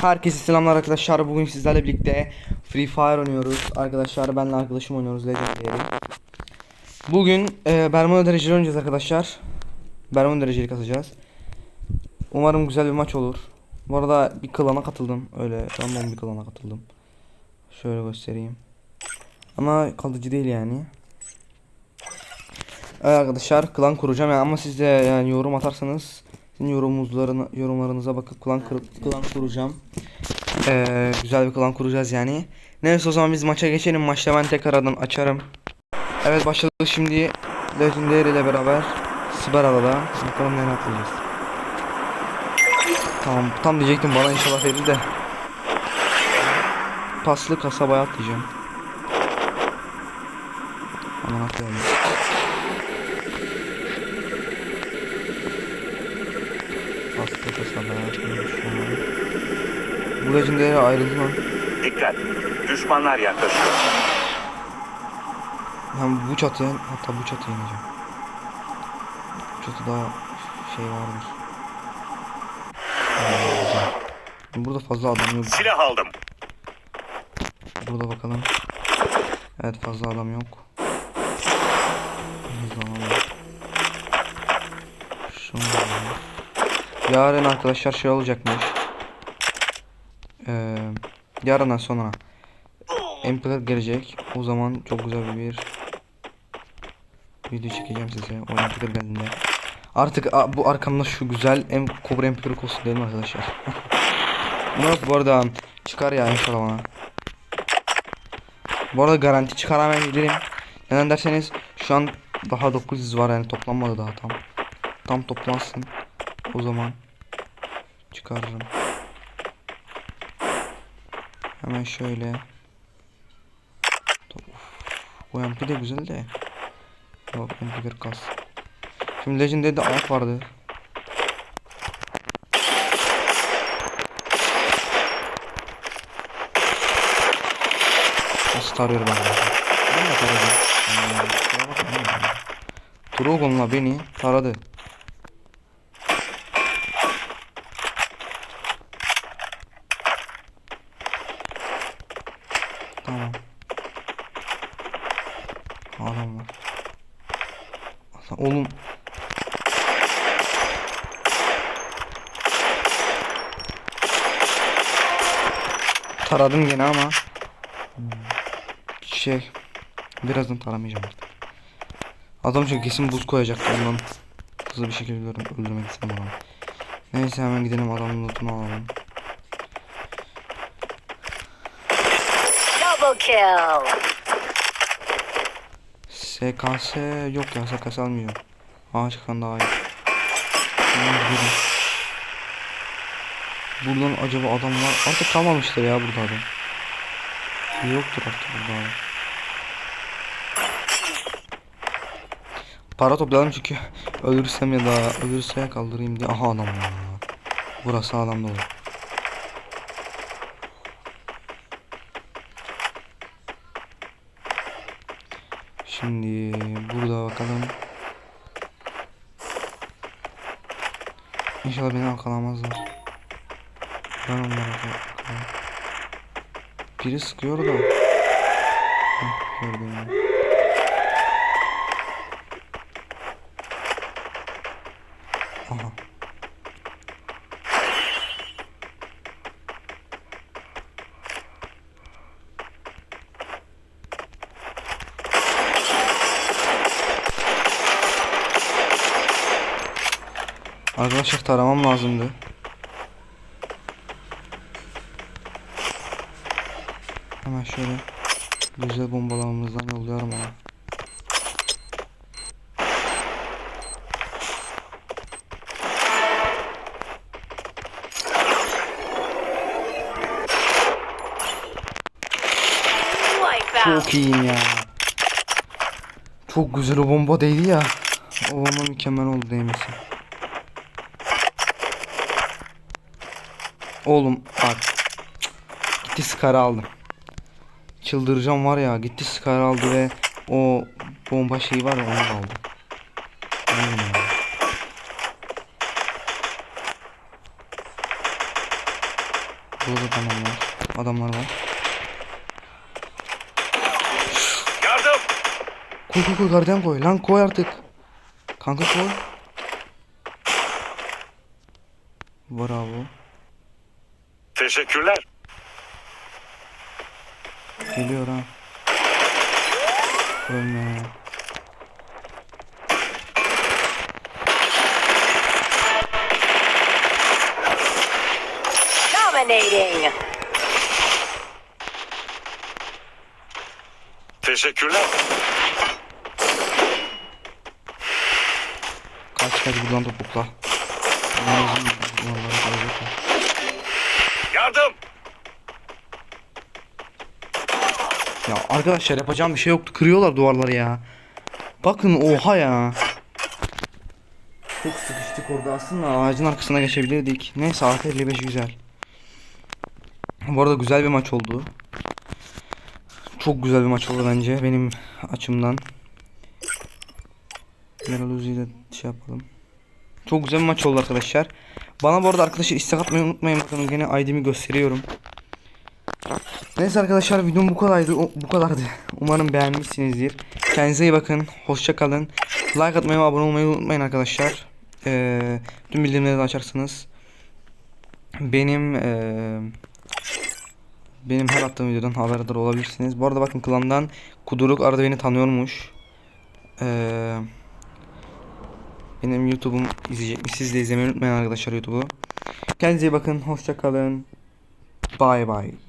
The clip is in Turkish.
Herkese selamlar arkadaşlar. Bugün sizlerle birlikte Free Fire oynuyoruz. Arkadaşlar benle arkadaşım oynuyoruz Legendary. Bugün e, Bermuda dereceli oynayacağız arkadaşlar. Bermuda dereceli kasacağız. Umarım güzel bir maç olur. Bu arada bir klana katıldım. Öyle random bir klana katıldım. Şöyle göstereyim. Ama kalıcı değil yani. Evet arkadaşlar klan kuracağım yani ama siz de yani yorum atarsanız sizin yorumlarını yorumlarınıza bakıp klan kur- klan kuracağım. Ee, güzel bir klan kuracağız yani. Neyse o zaman biz maça geçelim. Maçta ben tekrardan açarım. Evet başladık şimdi Legendary ile beraber Siber Adada. Bakalım ne yapacağız. Tamam tam diyecektim bana inşallah verir de. Paslı kasabaya atlayacağım. Aman atlayalım. Paslı kasabaya atlayalım şu an. Bu Legendary ayrıldı lan. Dikkat! Düşmanlar yaklaşıyor. Ben bu çatıya hatta bu çatıya ineceğim. Bu çatıda şey vardır. Ee, güzel. Burada fazla adam yok. Silah aldım. Burada bakalım. Evet fazla adam yok. Hızlanalım. Yarın arkadaşlar şey olacakmış. Ee, yarından sonra MP4 gelecek. O zaman çok güzel bir video çekeceğim size. O MP4 geldiğinde. Artık bu arkamda şu güzel M Cobra MP4 olsun dedim arkadaşlar. Yok bu arada çıkar ya inşallah bana. Bu arada garanti çıkaramayabilirim. Neden derseniz şu an daha 900 var yani toplanmadı daha tam. Tam toplansın. O zaman çıkarırım. Hemen şöyle. Bu MP de güzel de. Yok MP kas. Şimdi Legendary'de ayak vardı. Nasıl tarıyor bana? Ben de taradım. Hmm. Drogon'la beni taradı. Tamam. Adam var. Oğlum. Taradım gene ama şey birazdan taramayacağım artık. Adam çünkü kesin buz koyacak ondan hızlı bir şekilde öldür- öldürmek istemem adamı. Neyse hemen gidelim adamın lootunu alalım. Double kill. SKS yok ya SKS almıyorum. Ağaç çıkan daha iyi. Buradan acaba adam var. Artık kalmamıştır ya burada adam. Yoktur artık burada adam. Para toplayalım çünkü ölürsem ya da ölürse kaldırayım diye. Aha adam var. Burası adam dolu. Şimdi burada bakalım. İnşallah beni arkalamazlar. Ben onlara bakalım. Biri sıkıyor da. Arkadaşlar taramam lazımdı. Hemen şöyle güzel bombalarımızdan yolluyorum ona. Çok iyiyim ya. Çok güzel o bomba değdi ya. O bomba mükemmel oldu değmesi. Oğlum bak. Gitti Scar'ı aldım. Çıldıracağım var ya. Gitti Scar'ı aldı ve o bomba şeyi var ya onu aldı. Burada da tamam var. Adamlar var. Yardım! Koy koy koy gardiyan koy. Lan koy artık. Kanka koy. Bravo. Teşekkürler. Geliyor ha. Ölme. Dominating. Teşekkürler. Kaç kaç buradan topukla. Bunlar bizim duvarlara koyacak ya. Yardım! Ya arkadaşlar yapacağım bir şey yoktu. Kırıyorlar duvarları ya. Bakın oha ya. Çok sıkıştık orada aslında ağacın arkasına geçebilirdik. Neyse artı 55 güzel. Bu arada güzel bir maç oldu. Çok güzel bir maç oldu bence benim açımdan. Meral Uzi'yi de şey yapalım. Çok güzel bir maç oldu arkadaşlar. Bana bu arada arkadaşlar istek atmayı unutmayın. Bakın gene ID'mi gösteriyorum. Neyse arkadaşlar videom bu kadardı. bu kadardı. Umarım beğenmişsinizdir. Kendinize iyi bakın. Hoşça kalın. Like atmayı ve abone olmayı unutmayın arkadaşlar. Ee, tüm bildirimleri de açarsınız. Benim ee, benim her attığım videodan haberdar olabilirsiniz. Bu arada bakın klandan Kuduruk arada beni tanıyormuş. Ee, benim YouTube'um izleyecekmiş. Siz de izlemeyi unutmayın arkadaşlar YouTube'u. Kendinize iyi bakın. Hoşça kalın. Bye bye.